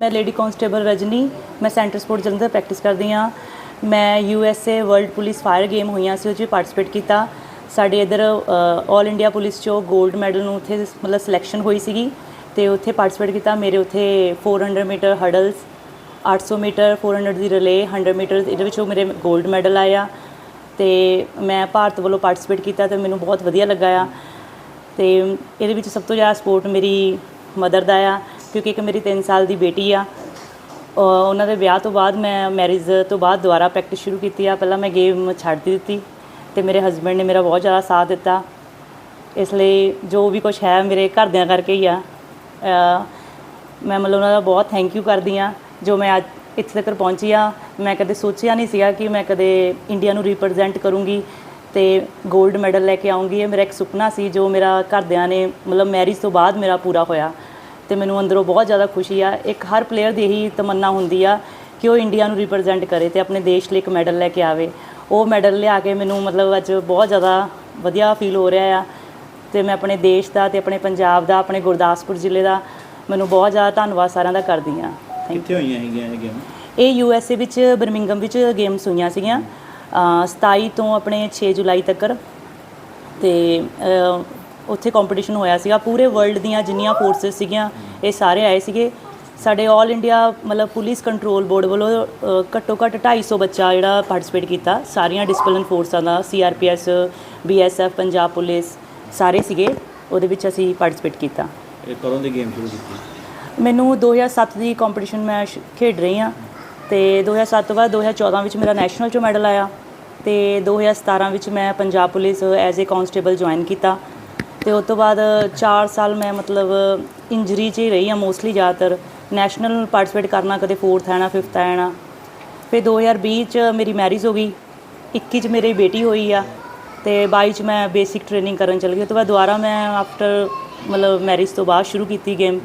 ਮੈਂ lady constable Rajni, ਮੈਂ centre support Jalandhar practice ਕਰਦੀ ਆ ਮੈਂ U S A world police fire game ਹੋਈਆਂ ਸੀ ਉਹ 'ਚ ਪਾਰਟਿਸਿਪੇਟ ਕੀਤਾ। ਸਾਡੇ ਇਧਰ 올 ਇੰਡੀਆ ਪੁਲਿਸ 'ਚੋਂ ਗੋਲਡ ਮੈਡਲ ਨੂੰ ਉੱਥੇ ਮਤਲਬ ਸਿਲੈਕਸ਼ਨ ਹੋਈ ਸੀਗੀ ਤੇ ਉੱਥੇ ਪਾਰਟਿਸਿਪੇਟ ਕੀਤਾ। ਮੇਰੇ ਉੱਥੇ 400 ਮੀਟਰ ਹਰਡਲਸ 800 ਮੀਟਰ 400 ਦੀ ਰਿਲੇ 100 ਮੀਟਰ ਇਹਦੇ ਵਿੱਚੋਂ ਮੇਰੇ ਗੋਲਡ ਮੈਡਲ ਆਇਆ ਤੇ ਮੈਂ ਭਾਰਤ ਵੱਲੋਂ ਪਾਰਟਿਸਿਪੇਟ ਕੀਤਾ ਤੇ ਮੈਨੂੰ ਬਹੁਤ ਵਧੀਆ ਲੱਗਾ ਆ। ਤੇ ਇਹਦੇ ਵਿੱਚ ਸਭ ਤੋਂ ਜ਼ਿਆਦਾ ਸਪੋਰਟ ਮੇਰੀ ਮਦਰ ਦਾ ਆ। ਕਿਉਂਕਿ ਇੱਕ ਮੇਰੀ 3 ਸਾਲ ਦੀ ਬੇਟੀ ਆ। ਉਹਨਾਂ ਦੇ ਵਿਆਹ ਤੋਂ ਬਾਅਦ ਮੈਂ ਮੈਰਿਜ ਤੋਂ ਬਾਅਦ ਦੁਬਾਰਾ ਪ੍ਰੈਕਟਿਸ ਸ਼ੁਰੂ ਕੀਤੀ ਆ। ਪਹਿਲਾਂ ਮੈਂ ਗੇਮ ਛੱਡ ਦਿੱਤੀ ਤੇ ਮੇਰੇ ਹਸਬੰਡ ਨੇ ਮੇਰਾ ਬਹੁਤ ਜ਼ਿਆਦਾ ਸਾਥ ਦਿੱਤਾ। ਇਸ ਲਈ ਜੋ ਵੀ ਕੁਝ ਹੈ ਮੇਰੇ ਘਰਦਿਆਂ ਕਰਕੇ ਹੀ ਆ। ਮੈਂ ਮਤਲਬ ਉਹਨਾਂ ਦਾ ਬਹੁਤ ਥੈਂਕ ਯੂ ਕਰਦੀ ਆ। ਜੋ ਮੈਂ ਅੱਜ ਇੱਥੇ ਤੱਕ ਪਹੁੰਚੀ ਆ, ਮੈਂ ਕਦੇ ਸੋਚਿਆ ਨਹੀਂ ਸੀਗਾ ਕਿ ਮੈਂ ਕਦੇ ਇੰਡੀਆ ਨੂੰ ਰਿਪਰੈਜ਼ੈਂਟ ਕਰੂੰਗੀ ਤੇ 골ਡ ਮੈਡਲ ਲੈ ਕੇ ਆਉਂਗੀ ਇਹ ਮੇਰਾ ਇੱਕ ਸੁਪਨਾ ਸੀ ਜੋ ਮੇਰਾ ਘਰਦਿਆਂ ਨੇ ਮਤਲਬ ਮੈਰਿਜ ਤੋਂ ਬਾਅਦ ਮੇਰਾ ਪੂਰਾ ਹੋਇਆ। ਤੇ ਮੈਨੂੰ ਅੰਦਰੋਂ ਬਹੁਤ ਜ਼ਿਆਦਾ ਖੁਸ਼ੀ ਆ। ਇੱਕ ਹਰ ਪਲੇਅਰ ਦੀ ਇਹੀ ਤਮੰਨਾ ਹੁੰਦੀ ਆ ਕਿ ਉਹ ਇੰਡੀਆ ਨੂੰ ਰਿਪਰੈਜ਼ੈਂਟ ਕਰੇ ਤੇ ਆਪਣੇ ਦੇਸ਼ ਲਈ ਇੱਕ ਮੈਡਲ ਲੈ ਕੇ ਆਵੇ। ਉਹ ਮੈਡਲ ਲਿਆ ਕੇ ਮੈਨੂੰ ਮਤਲਬ ਅੱਜ ਬਹੁਤ ਜ਼ਿਆਦਾ ਵਧੀਆ ਫੀਲ ਹੋ ਰਿਹਾ ਆ। ਤੇ ਮੈਂ ਆਪਣੇ ਦੇਸ਼ ਦਾ ਤੇ ਆਪਣੇ ਪੰਜਾਬ ਦਾ ਆਪਣੇ ਗੁਰਦਾਸਪੁਰ ਜ਼ਿਲ੍ਹੇ ਦਾ ਮੈਨੂੰ ਬਹੁਤ ਜ਼ਿਆਦਾ ਧੰਨਵਾਦ ਸਾਰਿਆਂ ਦਾ ਕਰਦੀ ਆ। ਕਿੱਥੇ ਹੋਈਆਂ ਹੈਗੀਆਂ ਇਹ ਗੇਮ ਇਹ ਯੂ ਐਸ ਏ ਵਿੱਚ ਬਰਮਿੰਗਮ ਵਿੱਚ ਗੇਮਸ ਹੋਈਆਂ ਸੀਗੀਆਂ। ਅ, 27 ਤੋਂ ਆਪਣੇ 6 ਜੁਲਾਈ ਤੱਕ ਤੇ ਉੱਥੇ ਕੰਪੀਟੀਸ਼ਨ ਹੋਇਆ ਸੀਗਾ। ਪੂਰੇ ਵਰਲਡ ਦੀਆਂ ਜਿੰਨੀਆਂ ਫੋਰਸਸ ਸੀਗੀਆਂ ਇਹ ਸਾਰੇ ਆਏ ਸੀਗੇ। ਸਾਡੇ 올 ਇੰਡੀਆ ਮਤਲਬ ਪੁਲਿਸ ਕੰਟਰੋਲ ਬੋਰਡ ਵੱਲੋਂ ਅ, ਘੱਟੋ ਘੱਟ 250 ਬੱਚਾ ਜਿਹੜਾ ਪਾਰਟਿਸਿਪੇਟ ਕੀਤਾ। ਸਾਰੀਆਂ ਡਿਸਪਲਿਨ ਫੋਰਸਾਂ ਦਾ ਸੀਆਰਪੀਐਸ ਬੀਐਸਐਫ ਪੰਜਾਬ ਪੁਲਿਸ ਸਾਰੇ ਸੀਗੇ। ਉਹਦੇ ਵਿੱਚ ਅਸੀਂ ਪਾਰਟਿਸਿਪੇਟ ਕੀਤਾ। ਇਹ ਕਦੋਂ ਦੀ ਗੇਮ ਸ਼ੁਰੂ ਕੀਤੀ? ਮੈਨੂੰ 2007 ਦੀ ਕੰਪੀਟੀਸ਼ਨ ਮੈਂ ਸ਼- ਖੇਡ ਰਹੀ ਹਾਂ। ਤੇ 2007 ਤੋਂ ਬਾਅਦ 2014 ਵਿੱਚ ਮੇਰਾ ਨੈਸ਼ਨਲ ਚੋਂ ਮੈਡਲ ਆਇਆ। ਤੇ 2017 ਵਿੱਚ ਮੈਂ Punjab police as a constable join ਕੀਤਾ। ਤੇ ਉਸ ਤੋਂ ਬਾਅਦ 4 ਸਾਲ ਮੈਂ ਮਤਲਬ ਇੰਜਰੀ 'ਚ ਹੀ ਰਹੀ ਹਾਂ ਮੋਸਟਲੀ ਜ਼ਿਆਦਾਤਰ। ਨੈਸ਼ਨਲ ਪਾਰਟਿਸਿਪੇਟ ਕਰਨਾ ਕਦੇ 4th ਆਣਾ 5th ਆਣਾ ਫਿਰ 2020 ਚ ਮੇਰੀ ਮੈਰਿਜ ਹੋ ਗਈ 21 ਚ ਮੇਰੀ ਬੇਟੀ ਹੋਈ ਆ ਤੇ 22 ਚ ਮੈਂ ਬੇਸਿਕ ਟ੍ਰੇਨਿੰਗ ਕਰਨ ਚਲ ਗਈ। ਉਸ ਤੋਂ ਬਾਅਦ ਦੁਬਾਰਾ ਮੈਂ ਆਫਟਰ ਮਤਲਬ ਮੈਰਿਜ ਤੋਂ ਬਾਅਦ ਸ਼ੁਰੂ ਕੀਤੀ ਗੇਮ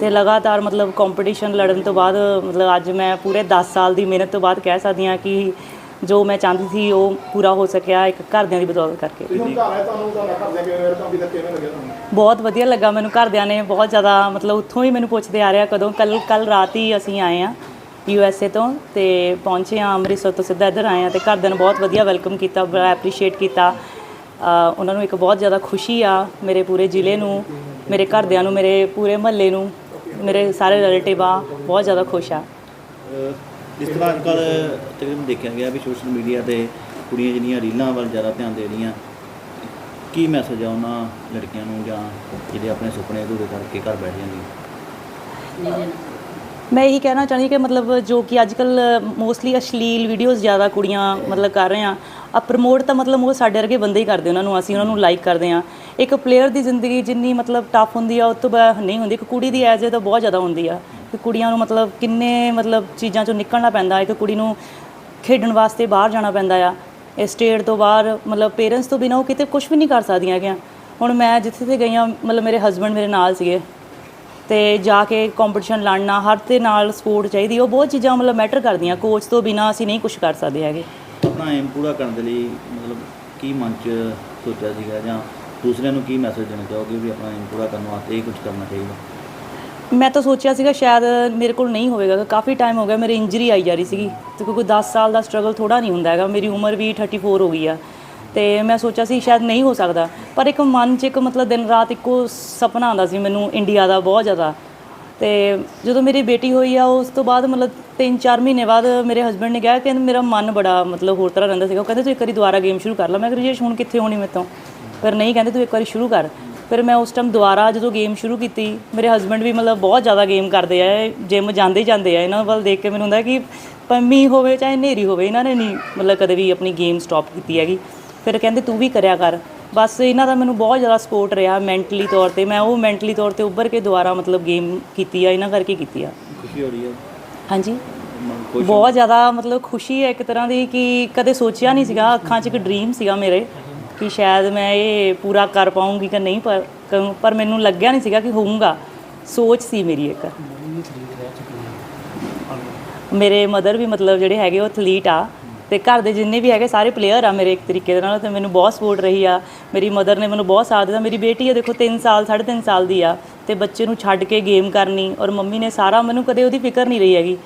ਤੇ ਲਗਾਤਾਰ ਮਤਲਬ ਕੰਪੀਟੀਸ਼ਨ ਲੜਨ ਤੋਂ ਬਾਅਦ ਮਤਲਬ ਅੱਜ ਮੈਂ ਪੂਰੇ 10 ਸਾਲ ਦੀ ਮਿਹਨਤ ਤੋਂ ਬਾਅਦ ਕਹਿ ਸਕਦੀ ਹਾਂ ਕਿ ਜੋ ਮੈਂ ਚਾਹੁੰਦੀ ਸੀ ਉਹ ਪੂਰਾ ਹੋ ਸਕਿਆ ਇੱਕ ਘਰਦਿਆਂ ਦੀ ਬਦੌਲਤ ਕਰਕੇ। ਹੁਣ ਘਰ ਹੈ ਤੁਹਾਨੂੰ ਤੁਹਾਡਾ ਘਰ ਦੇ ਕਿਵੇਂ ਤਾਂ ਅਭੀ ਤੱਕ ਕਿਵੇਂ ਲੱਗਿਆ ਤੁਹਾਨੂੰ? ਬਹੁਤ ਵਧੀਆ ਲੱਗਾ ਮੈਨੂੰ ਘਰਦਿਆਂ ਨੇ ਬਹੁਤ ਜ਼ਿਆਦਾ ਮਤਲਬ ਉੱਥੋਂ ਹੀ ਮੈਨੂੰ ਪੁੱਛਦੇ ਆ ਰਿਹਾ ਕਦੋਂ ਕੱਲ ਕੱਲ ਰਾਤ ਹੀ ਅਸੀਂ ਆਏ ਆ ਯੂ ਐਸ ਏ ਤੋਂ ਤੇ ਪਹੁੰਚੇ ਆ ਅੰਮ੍ਰਿਤਸਰ ਤੋਂ ਸਿੱਧਾ ਇੱਧਰ ਆਏ ਆ ਤੇ ਘਰਦਿਆਂ ਨੇ ਬਹੁਤ ਵਧੀਆ ਵੈਲਕਮ ਕੀਤਾ ਬੜਾ ਐਪਰੀਸ਼ੀਏਟ ਕੀਤਾ। ਉਹਨਾਂ ਨੂੰ ਇੱਕ ਬਹੁਤ ਜ਼ਿਆਦਾ ਖੁਸ਼ੀ ਆ ਮੇਰੇ ਪੂਰੇ ਜ਼ਿਲ੍ਹੇ ਨੂੰ ਮੇਰੇ ਘਰਦਿਆਂ ਨੂੰ ਮੇਰੇ ਪੂਰੇ ਮਹੱਲੇ ਨੂੰ ਮੇਰੇ ਸਾਰੇ ਰਿਲੇਟਿਵ ਆ ਬਹੁਤ ਜ਼ਿਆਦਾ ਖੁਸ਼ ਆ। ਜਿਸ ਤਰ੍ਹਾਂ ਅੱਜ ਕੱਲ ਤਕਰੀਬਨ ਦੇਖਿਆ ਗਿਆ ਵੀ ਸੋਸ਼ਲ ਮੀਡੀਆ ਤੇ ਕੁੜੀਆਂ ਜਿਹੜੀਆਂ ਰੀਲਾਂ ਵੱਲ ਜ਼ਿਆਦਾ ਧਿਆਨ ਦੇ ਰਹੀਆਂ, ਕੀ ਮੈਸੇਜ ਆ ਉਹਨਾਂ ਲੜਕੀਆਂ ਨੂੰ ਜਾਂ ਜਿਹੜੇ ਆਪਣੇ ਸੁਪਨੇ ਅਧੂਰੇ ਕਰਕੇ ਘਰ ਬੈਠ ਜਾਂਦੀਆਂ? ਮੈਂ ਇਹੀ ਕਹਿਣਾ ਚਾਹੁੰਦੀ ਕਿ ਮਤਲਬ ਜੋ ਕਿ ਅੱਜ ਕੱਲ ਮੋਸਟਲੀ ਅਸ਼ਲੀਲ ਵੀਡੀਓਜ਼ ਜ਼ਿਆਦਾ ਕੁੜੀਆਂ ਮਤਲਬ ਕਰ ਰਹੇ ਆ ਆ ਪ੍ਰਮੋਟ ਤਾਂ ਮਤਲਬ ਉਹ ਸਾਡੇ ਵਰਗੇ ਬੰਦੇ ਹੀ ਕਰਦੇ ਉਹਨਾਂ ਨੂੰ, ਅਸੀਂ ਉਹਨਾਂ ਨੂੰ ਲਾਈਕ ਕਰਦੇ ਆ ਇੱਕ ਪਲੇਅਰ ਦੀ ਜ਼ਿੰਦਗੀ ਜਿੰਨੀ ਮਤਲਬ ਟਫ ਹੁੰਦੀ ਆ, ਉਹ ਤੋਂ ਬਾਅਦ ਨਹੀਂ ਹੁੰਦੀ, ਇੱਕ ਕੁੜੀ ਦੀ ਐਜ ਤਾਂ ਬਹੁਤ ਜ਼ਿਆਦਾ ਹੁੰਦੀ ਆ। ਕਿ ਕੁੜੀਆਂ ਨੂੰ ਮਤਲਬ ਕਿੰਨੇ ਮਤਲਬ ਚੀਜ਼ਾਂ ਚੋਂ ਨਿਕਲਣਾ ਪੈਂਦਾ, ਇੱਕ ਕੁੜੀ ਨੂੰ ਖੇਡਣ ਵਾਸਤੇ ਬਾਹਰ ਜਾਣਾ ਪੈਂਦਾ ਆ। ਇਹ ਸਟੇਟ ਤੋਂ ਬਾਹਰ ਮਤਲਬ ਪੇਰੈਂਟਸ ਤੋਂ ਬਿਨਾਂ ਉਹ ਕਿਤੇ ਕੁਝ ਵੀ ਨਹੀਂ ਕਰ ਸਕਦੀਆਂ ਹੈਗੀਆਂ। ਹੁਣ ਮੈਂ ਜਿੱਥੇ ਤੇ ਗਈ ਹਾਂ, ਮਤਲਬ ਮੇਰੇ ਹਸਬੰਡ ਮੇਰੇ ਨਾਲ ਸੀਗੇ। ਤੇ ਜਾ ਕੇ ਕੰਪੀਟੀਸ਼ਨ ਲੜਨਾ, ਹਰ ਤੇ ਨਾਲ ਸਪੋਰਟ ਚਾਹੀਦੀ, ਉਹ ਬਹੁਤ ਚੀਜ਼ਾਂ ਮਤਲਬ ਮੈਟਰ ਕਰਦੀਆਂ। ਕੋਚ ਤੋਂ ਬਿਨਾਂ ਅਸੀਂ ਨਹੀਂ ਕੁਝ ਕਰ ਸਕਦੇ ਹੈਗੇ। ਆਪਣਾ ਏਮ ਪੂਰਾ ਕਰਨ ਦੇ ਲਈ ਮਤਲਬ ਕੀ ਮਨ ਚ ਸੋਚਿਆ ਸੀਗਾ ਜਾਂ ਦੂਸਰਿਆਂ ਨੂੰ ਕੀ ਮੈਸੇਜ ਦੇਣਾ ਚਾਹੋਗੇ ਵੀ ਆਪਣਾ ਏਮ ਪੂਰਾ ਕਰਨ ਵਾਸਤੇ ਇਹ ਕੁਝ ਕਰਨਾ ਚਾਹੀਦਾ? ਮੈਂ ਤਾਂ ਸੋਚਿਆ ਸੀਗਾ ਸ਼ਾਇਦ ਮੇਰੇ ਕੋਲ ਨਹੀਂ ਹੋਵੇਗਾ ਕਾਫੀ ਟਾਈਮ ਹੋ ਗਿਆ ਮੇਰੀ ਇੰਜਰੀ ਆਈ ਜਾ ਰਹੀ ਸੀਗੀ। ਤੇ ਕਿਉਂਕਿ 10 ਸਾਲ ਦਾ ਸਟਰਗਲ ਥੋੜਾ ਨਹੀਂ ਹੁੰਦਾ ਹੈਗਾ, ਮੇਰੀ ਉਮਰ ਵੀ 34 ਹੋ ਗਈ ਆ। ਤੇ ਮੈਂ ਸੋਚਿਆ ਸੀ ਸ਼ਾਇਦ ਨਹੀਂ ਹੋ ਸਕਦਾ, ਪਰ ਇੱਕ ਮਨ 'ਚ ਇੱਕ ਮਤਲਬ ਦਿਨ ਰਾਤ ਇੱਕੋ ਸੁਪਨਾ ਆਉਂਦਾ ਸੀ ਮੈਨੂੰ ਇੰਡੀਆ ਦਾ ਬਹੁਤ ਜ਼ਿਆਦਾ। ਤੇ ਜਦੋਂ ਮੇਰੀ ਬੇਟੀ ਹੋਈ ਆ, ਉਸ ਤੋਂ ਬਾਅਦ ਮਤਲਬ 3-4 ਮਹੀਨੇ ਬਾਅਦ ਮੇਰੇ ਹਸਬੰਡ ਨੇ ਕਿਹਾ ਕਿ ਮੇਰਾ ਮਨ ਬੜਾ ਮਤਲਬ ਹੋਰ ਤਰ੍ਹਾਂ ਰਹਿੰਦਾ ਸੀਗਾ। ਉਹ ਕਹਿੰਦੇ, ਤੂੰ ਇੱਕ ਵਾਰੀ ਦੁਬਾਰਾ ਗੇਮ ਸ਼ੁਰੂ ਕਰ ਲੈ। ਮੈਂ ਕਿਹਾ, ਰਜੇਸ਼, ਹੁਣ ਕਿੱਥੇ ਹੋਣੀ ਮੇਰੇ ਤੋਂ? ਪਰ ਨਹੀਂ, ਕਹਿੰਦੇ, ਤੂੰ ਇੱਕ ਵਾਰੀ ਸ਼ੁਰੂ ਕਰ। ਫਿਰ ਮੈਂ ਉਸ ਟਾਈਮ ਦੁਬਾਰਾ ਜਦੋਂ ਗੇਮ ਸ਼ੁਰੂ ਕੀਤੀ ਮੇਰੇ ਹਸਬੰਡ ਵੀ ਮਤਲਬ ਬਹੁਤ ਜ਼ਿਆਦਾ ਗੇਮ ਕਰਦੇ ਆ ਜਿਮ ਜਾਂਦੇ ਜਾਂਦੇ ਆ ਇਹਨਾਂ ਵੱਲ ਦੇਖ ਕੇ ਮੈਨੂੰ ਹੁੰਦਾ ਕਿ ਪੰਮੀ ਹੋਵੇ ਚਾਹੇ ਹਨੇਰੀ ਹੋਵੇ ਇਹਨਾਂ ਨੇ ਨਹੀਂ ਮਤਲਬ ਕਦੇ ਵੀ ਆਪਣੀ ਗੇਮ ਸਟਾਪ ਕੀਤੀ ਹੈਗੀ। ਫਿਰ ਕਹਿੰਦੇ ਤੂੰ ਵੀ ਕਰਿਆ ਕਰ। ਬਸ ਇਹਨਾਂ ਦਾ ਮੈਨੂੰ ਬਹੁਤ ਜ਼ਿਆਦਾ ਸਪੋਰਟ ਰਿਹਾ ਮੈਂਟਲੀ ਤੌਰ ਤੇ। ਮੈਂ ਉਹ ਮੈਂਟਲੀ ਤੌਰ ਤੇ ਉੱਭਰ ਕੇ ਦੁਬਾਰਾ ਮਤਲਬ ਗੇਮ ਕੀਤੀ ਆ ਇਹਨਾਂ ਕਰਕੇ ਕੀਤੀ ਆ। ਖੁਸ਼ੀ ਹੋ ਰਹੀ ਹੈ ਹਾਂਜੀ। ਬਹੁਤ ਜ਼ਿਆਦਾ ਮਤਲਬ ਖੁਸ਼ੀ ਹੈ ਇੱਕ ਤਰ੍ਹਾਂ ਦੀ ਕਿ ਕਦੇ ਸੋਚਿਆ ਨਹੀਂ ਸੀਗਾ ਅੱਖਾਂ 'ਚ ਇੱਕ ਡ੍ਰੀਮ ਸੀਗਾ ਮੇਰੇ। ਕਿ ਸ਼ਾਇਦ ਮੈਂ ਇਹ ਪੂਰਾ ਕਰ ਪਾਉਂਗੀ ਕਿ ਨਹੀਂ, ਪਰ ਪਰ ਮੈਨੂੰ ਲੱਗਿਆ ਨਹੀਂ ਸੀਗਾ ਕਿ ਹੋਊਗਾ। ਸੋਚ ਸੀ ਮੇਰੀ ਇੱਕ। ਮੇਰੇ ਮਦਰ ਵੀ ਮਤਲਬ ਜਿਹੜੇ ਹੈਗੇ ਉਹ ਐਥਲੀਟ ਆ ਤੇ ਘਰ ਦੇ ਜਿੰਨੇ ਵੀ ਹੈਗੇ ਸਾਰੇ ਪਲੇਅਰ ਆ ਮੇਰੇ ਇੱਕ ਤਰੀਕੇ ਦੇ ਨਾਲ, ਤੇ ਮੈਨੂੰ ਬਹੁਤ ਸਪੋਰਟ ਰਹੀ ਆ। ਮੇਰੀ ਮਦਰ ਨੇ ਮੈਨੂੰ ਬਹੁਤ ਸਾਥ ਦਿੱਤਾ। ਮੇਰੀ ਬੇਟੀ ਆ, ਦੇਖੋ 3 ਸਾਲ 3.5 ਸਾਲ ਦੀ ਆ ਤੇ ਬੱਚੇ ਨੂੰ ਛੱਡ ਕੇ ਗੇਮ ਕਰਨੀ ਔਰ ਮੰਮੀ ਨੇ ਸਾਰਾ, ਮੈਨੂੰ ਕਦੇ ਉਹਦੀ ਫਿਕਰ ਨਹੀਂ ਰਹੀ ਹੈਗੀ।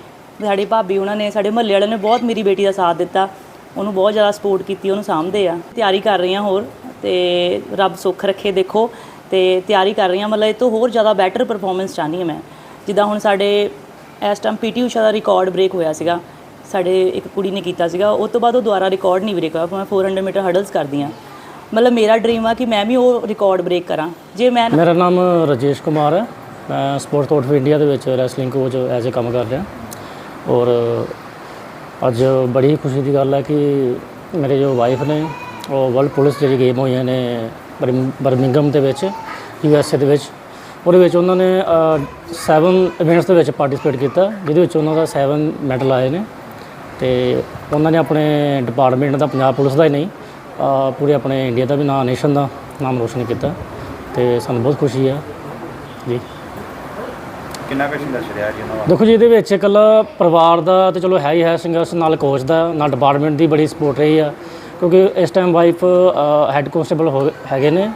ਸਾਡੀ ਭਾਬੀ ਉਹਨਾਂ ਨੇ, ਸਾਡੇ ਮਹੱਲੇ ਵਾਲਿਆਂ ਨੇ ਬਹੁਤ ਮੇਰੀ ਬੇਟੀ ਦਾ ਸਾਥ ਦਿੱਤਾ। ਉਹਨੂੰ ਬਹੁਤ ਜ਼ਿਆਦਾ ਸਪੋਰਟ ਕੀਤੀ, ਉਹਨੂੰ ਸਾਂਭਦੇ ਆ। ਤਿਆਰੀ ਕਰ ਰਹੀ ਹਾਂ ਹੋਰ ਤੇ ਰੱਬ ਸੁੱਖ ਰੱਖੇ ਦੇਖੋ ਤੇ ਤਿਆਰੀ ਕਰ ਰਹੀ ਹਾਂ ਮਤਲਬ ਇਹ ਤੋਂ ਹੋਰ ਜ਼ਿਆਦਾ ਬੈਟਰ ਪਰਫਾਰਮੈਂਸ ਚਾਹਨੀ ਹਾਂ ਮੈਂ। ਜਿੱਦਾਂ ਹੁਣ ਸਾਡੇ ਇਸ ਟਾਈਮ ਪੀਟੀ ਊਸ਼ਾ ਦਾ ਰਿਕਾਰਡ ਬ੍ਰੇਕ ਹੋਇਆ ਸੀਗਾ। ਸਾਡੇ ਇੱਕ ਕੁੜੀ ਨੇ ਕੀਤਾ ਸੀਗਾ। ਉਸ ਤੋਂ ਬਾਅਦ ਉਹ ਦੁਬਾਰਾ ਰਿਕਾਰਡ ਨਹੀਂ ਬ੍ਰੇਕ ਹੋਇਆ। ਮੈਂ 400 ਮੀਟਰ ਹਰਡਲਸ ਕਰਦੀ ਹਾਂ। ਮਤਲਬ ਮੇਰਾ ਡ੍ਰੀਮ ਆ ਕਿ ਮੈਂ ਵੀ ਉਹ ਰਿਕਾਰਡ ਬ੍ਰੇਕ ਕਰਾਂ। ਜੇ ਮੈਂ ਮੇਰਾ ਨਾਮ ਰਜੇਸ਼ ਕੁਮਾਰ ਹੈ। ਮੈਂ ਸਪੋਰਟਸ ਆਫ ਇੰਡੀਆ ਦੇ ਵਿੱਚ ਰੈਸਲਿੰਗ ਕੋਚ ਐਜ਼ ਅ ਕੰਮ ਕਰ ਰਿਹਾ। ਔਰ ਅੱਜ ਬੜੀ ਖੁਸ਼ੀ ਦੀ ਗੱਲ ਹੈ ਕਿ ਮੇਰੇ ਜੋ ਵਾਈਫ ਨੇ, ਉਹ ਵਰਲਡ ਪੁਲਿਸ ਜਿਹੜੀ ਗੇਮ ਹੋਈਆਂ ਨੇ ਬਰਮ- ਬਰਮਿੰਗਮ ਦੇ ਵਿੱਚ ਯੂ ਐਸ ਏ ਦੇ ਵਿੱਚ, ਉਹਦੇ ਵਿੱਚ ਉਹਨਾਂ ਨੇ 7 ਇਵੈਂਟਸ ਦੇ ਵਿੱਚ ਪਾਰਟਿਸਿਪੇਟ ਕੀਤਾ, ਜਿਹਦੇ ਵਿੱਚ ਉਹਨਾਂ ਦਾ 7 ਮੈਡਲ ਆਏ ਨੇ ਤੇ ਉਹਨਾਂ ਨੇ ਆਪਣੇ ਡਿਪਾਰਟਮੈਂਟ ਦਾ ਪੰਜਾਬ ਪੁਲਿਸ ਦਾ ਹੀ ਨਹੀਂ ਪੂਰੇ ਆਪਣੇ ਇੰਡੀਆ ਦਾ ਵੀ ਨਾਂ ਨੇਸ਼ਨ ਦਾ ਨਾਮ ਰੋਸ਼ਨ ਕੀਤਾ ਤੇ ਸਾਨੂੰ ਬਹੁਤ ਖੁਸ਼ੀ ਆ ਜੀ। ਕਿੰਨਾ ਕੁ ਸੰਘਰਸ਼ ਰਿਹਾ ਜੀ ਉਹਨਾਂ ਦੇਖੋ ਜੀ, ਇਹਦੇ ਵਿੱਚ ਇਕੱਲਾ ਪਰਿਵਾਰ ਦਾ ਤੇ ਚਲੋ ਹੈ ਹੀ ਹੈ ਸੰਘਰਸ਼, ਨਾਲ ਕੋਚ ਦਾ, ਨਾਲ ਡਿਪਾਰਟਮੈਂਟ ਦੀ ਬੜੀ ਸਪੋਰਟ ਰਹੀ ਆ। ਕਿਉਂਕਿ ਇਸ ਟਾਈਮ ਵਾਈਫ ਹੈੱਡ ਕਨਸਟੇਬਲ ਹੋ ਹੈਗੇ ਨੇ।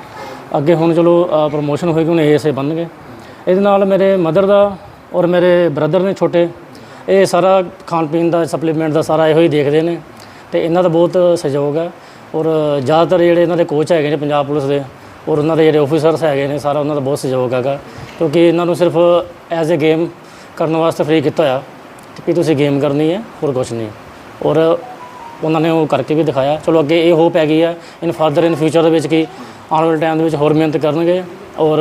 ਅੱਗੇ ਹੁਣ ਚਲੋ ਪ੍ਰੋਮੋਸ਼ਨ ਹੋਏਗੀ, ਹੁਣ ਏਐਸਏ ਬਣਨਗੇ। ਇਹਦੇ ਨਾਲ ਮੇਰੇ ਮਦਰ ਦਾ ਔਰ ਮੇਰੇ ਬ੍ਰਦਰ ਨੇ ਛੋਟੇ, ਇਹ ਸਾਰਾ ਖਾਣ ਪੀਣ ਦਾ ਸਪਲੀਮੈਂਟ ਦਾ ਸਾਰਾ ਇਹੋ ਹੀ ਦੇਖਦੇ ਨੇ। ਤੇ ਇਹਨਾਂ ਦਾ ਬਹੁਤ ਸਹਿਯੋਗ ਹੈ ਔਰ ਜ਼ਿਆਦਾਤਰ ਜਿਹੜੇ ਇਹਨਾਂ ਦੇ ਕੋਚ ਹੈਗੇ ਨੇ, ਪੰਜਾਬ ਪੁਲਿਸ ਦੇ, ਔਰ ਉਹਨਾਂ ਦੇ ਜਿਹੜੇ ਆਫੀਸਰਸ ਹੈਗੇ ਨੇ, ਸਾਰਾ ਉਹਨਾਂ ਦਾ ਬਹੁਤ ਸਹਿਯੋਗ ਹੈਗਾ। ਕਿਉਂਕਿ ਇਹਨਾਂ ਨੂੰ ਸਿਰਫ ਐਜ਼ ਅ ਗੇਮ ਕਰਨ ਵਾਸਤੇ ਫ੍ਰੀ ਕੀਤਾ ਹੋਇਆ। ਕਿ ਤੁਸੀਂ ਗੇਮ ਕਰਨੀ ਹੈ, ਹੋਰ ਕੁਝ ਨਹੀਂ। ਔਰ ਉਹਨਾਂ ਨੇ ਉਹ ਕਰਕੇ ਵੀ ਦਿਖਾਇਆ। ਚਲੋ ਅੱਗੇ ਇਹ ਹੋਪ ਹੈਗੀ ਆ ਇਨ ਫਰਦਰ ਇਨ ਫਿਊਚਰ ਦੇ ਵਿੱਚ ਕਿ ਆਉਣ ਵਾਲੇ ਟਾਈਮ ਦੇ ਵਿੱਚ ਹੋਰ ਮਿਹਨਤ ਕਰਨਗੇ। ਔਰ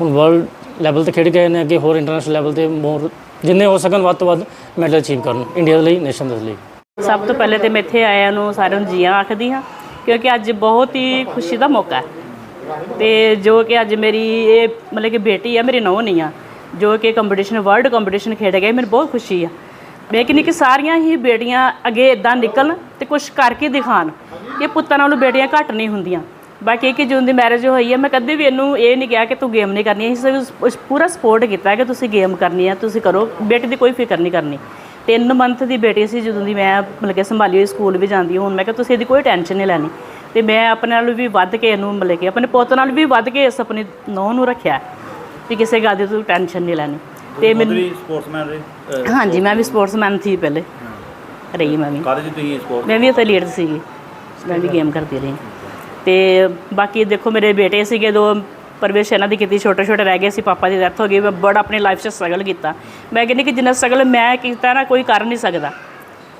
ਹੁਣ ਵਰਲਡ ਲੈਵਲ ਤੇ ਖੇਡ ਗਏ ਨੇ, ਅੱਗੇ ਹੋਰ ਇੰਟਰਨੈਸ਼ਨਲ ਲੈਵਲ ਤੇ ਮੋਰ ਜਿੰਨੇ ਹੋ ਸਕਣ, ਵੱਧ ਤੋਂ ਵੱਧ ਮੈਡਲ ਅਚੀਵ ਕਰਨ। ਇੰਡੀਆ ਦੇ ਲਈ ਨੇਸ਼ਨ ਦੇ ਲਈ। ਸਭ ਤੋਂ ਪਹਿਲੇ ਤੇ ਮੈਂ ਇੱਥੇ ਆਇਆ ਨੂੰ ਸਾਰਿਆਂ ਨੂੰ ਜੀਆਂ ਆਖਦੀ ਹਾਂ, ਕਿਉਂਕਿ ਅੱਜ ਬਹੁਤ ਹੀ ਖੁਸ਼ੀ ਦਾ ਮੌਕਾ ਹੈ। ਤੇ ਜੋ ਕਿ ਅੱਜ ਮੇਰੀ ਇਹ ਮਤਲਬ ਕਿ ਬੇਟੀ ਆ, ਮੇਰੀ ਨੂੰਹ ਨਹੀਂ ਆ, ਜੋ ਕਿ ਕੰਪੀਟੀਸ਼ਨ ਵਰਲਡ ਕੰਪੀਟੀਸ਼ਨ ਖੇਡ ਗਏ, ਮੈਨੂੰ ਬਹੁਤ ਖੁਸ਼ੀ ਆ। ਮੈਂ ਕਹਿੰਦੀ ਕਿ ਸਾਰੀਆਂ ਹੀ ਬੇਟੀਆਂ ਅੱਗੇ ਇਦਾਂ ਨਿਕਲਣ ਤੇ ਕੁਝ ਕਰਕੇ ਦਿਖਾਣ ਕਿ ਪੁੱਤਾਂ ਨਾਲੋਂ ਬੇਟੀਆਂ ਘੱਟ ਨਹੀਂ ਹੁੰਦੀਆਂ। ਬਾਕੀ ਕਿ ਜਦੋਂ ਦੀ ਮੈਰਿਜ ਹੋਈ ਹੈ ਮੈਂ ਕਦੇ ਵੀ ਇਹਨੂੰ ਇਹ ਨਹੀਂ ਕਿਹਾ ਕਿ ਤੂੰ ਗੇਮ ਨਹੀਂ ਕਰਨੀ, ਅਸੀਂ ਪੂਰਾ ਸਪੋਰਟ ਕੀਤਾ ਕਿ ਤੁਸੀਂ ਗੇਮ ਕਰਨੀ ਹੈ ਤੁਸੀਂ ਕਰੋ, ਬੇਟੀ ਦੀ ਕੋਈ ਫਿਕਰ ਨਹੀਂ ਕਰਨੀ। ਤਿੰਨ ਮੰਥ ਦੀ ਬੇਟੀ ਸੀ ਜਦੋਂ ਦੀ ਮੈਂ ਮਤਲਬ ਕਿ ਸੰਭਾਲੀ ਹੋਈ ਸਕੂਲ ਵੀ ਜਾਂਦੀ, ਹੁਣ ਮੈਂ ਕਿਹਾ ਤੁਸੀਂ ਇਹਦੀ ਕੋਈ ਟੈਨਸ਼ਨ ਨਹੀਂ ਲੈਣੀ। ਤੇ ਮੈਂ ਆਪਣੇ ਨਾਲ ਵੀ ਵੱਧ ਕੇ ਇਹਨੂੰ ਮਤਲਬ ਕਿ ਆਪਣੇ ਪੁੱਤ ਨਾਲ ਵੀ ਵੱਧ ਕੇ ਇਸ ਆਪਣੀ ਨੂੰਹ ਨੂੰ ਰੱਖਿਆ ਵੀ ਕਿਸੇ ਗੱਲ ਦੀ ਤੂੰ ਟੈਨਸ਼ਨ ਨਹੀਂ ਲੈਣੀ। ਤੇ ਮੈਨੂੰ ਵੀ ਸਪੋਰਟਸਮੈਨ ਰਹੇ ਹਾਂਜੀ ਮੈਂ ਵੀ ਸਪੋਰਟਸਮੈਨ ਸੀ ਪਹਿਲੇ। ਰਹੀ ਮੈਂ ਵੀ। ਚ ਤੁਸੀਂ ਸਪੋਰਟ ਮੈਂ ਵੀ ਉੱਥੇ ਲੀਡ ਸੀਗੀ। ਮੈਂ ਵੀ ਗੇਮ ਕਰਦੀ ਰਹੀ। ਤੇ ਬਾਕੀ ਦੇਖੋ ਮੇਰੇ ਬੇਟੇ ਸੀਗੇ ਦੋ ਪਰਵੇਸ਼ ਇਹਨਾਂ ਦੀ ਕੀਤੀ ਛੋਟੇ ਛੋਟੇ ਰਹਿ ਗਏ ਸੀ ਪਾਪਾ ਦੀ ਡੈਥ ਹੋ ਗਈ। ਮੈਂ ਬੜਾ ਆਪਣੀ ਲਾਈਫ 'ਚ ਸਟਰਗਲ ਕੀਤਾ। ਮੈਂ ਕਹਿੰਦੀ ਕਿ ਜਿੰਨਾ ਸਟਰਗਲ ਮੈਂ ਕੀਤਾ ਨਾ ਕੋਈ ਕਰ ਨਹੀਂ ਸਕਦਾ।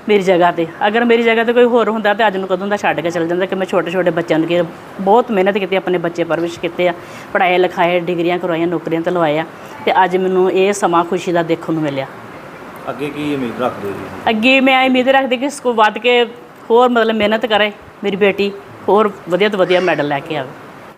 ਮੇਰੀ ਜਗ੍ਹਾ ਤੇ। ਅਗਰ ਮੇਰੀ ਜਗ੍ਹਾ ਤੇ ਕੋਈ ਹੋਰ ਹੁੰਦਾ ਤੇ ਅੱਜ ਨੂੰ ਕਦੋਂ ਦਾ ਛੱਡ ਕੇ ਚਲ ਜਾਂਦਾ ਕਿ ਮੈਂ ਛੋਟੇ ਛੋਟੇ ਬੱਚਿਆਂ ਨੂੰ ਕਿ ਬਹੁਤ ਮਿਹਨਤ ਕੀਤੀ ਆਪਣੇ ਬੱਚੇ ਪਰਵਿਸ਼ ਕੀਤੇ ਆ ਪੜ੍ਹਾਏ ਲਿਖਾਏ ਡਿਗਰੀਆਂ ਕਰਵਾਈਆਂ ਨੌਕਰੀਆਂ ਤੇ ਲਵਾਏ ਆ ਤੇ ਅੱਜ ਮੈਨੂੰ ਇਹ ਸਮਾਂ ਖੁਸ਼ੀ ਦਾ ਦੇਖਣ ਨੂੰ ਮਿਲਿਆ। ਅੱਗੇ ਕੀ ਉਮੀਦ ਰੱਖਦੇ ਜੀ ਅੱਗੇ ਮੈਂ ਇਹ ਉਮੀਦ ਰੱਖਦੀ ਕਿ ਕੋ ਵੱਧ ਕੇ ਹੋਰ ਮਤਲਬ ਮਿਹਨਤ ਕਰੇ ਮੇਰੀ ਬੇਟੀ ਹੋਰ ਵਧੀਆ ਤੋਂ ਵਧੀਆ ਮੈਡਲ ਲੈ ਕੇ ਆਵੇ।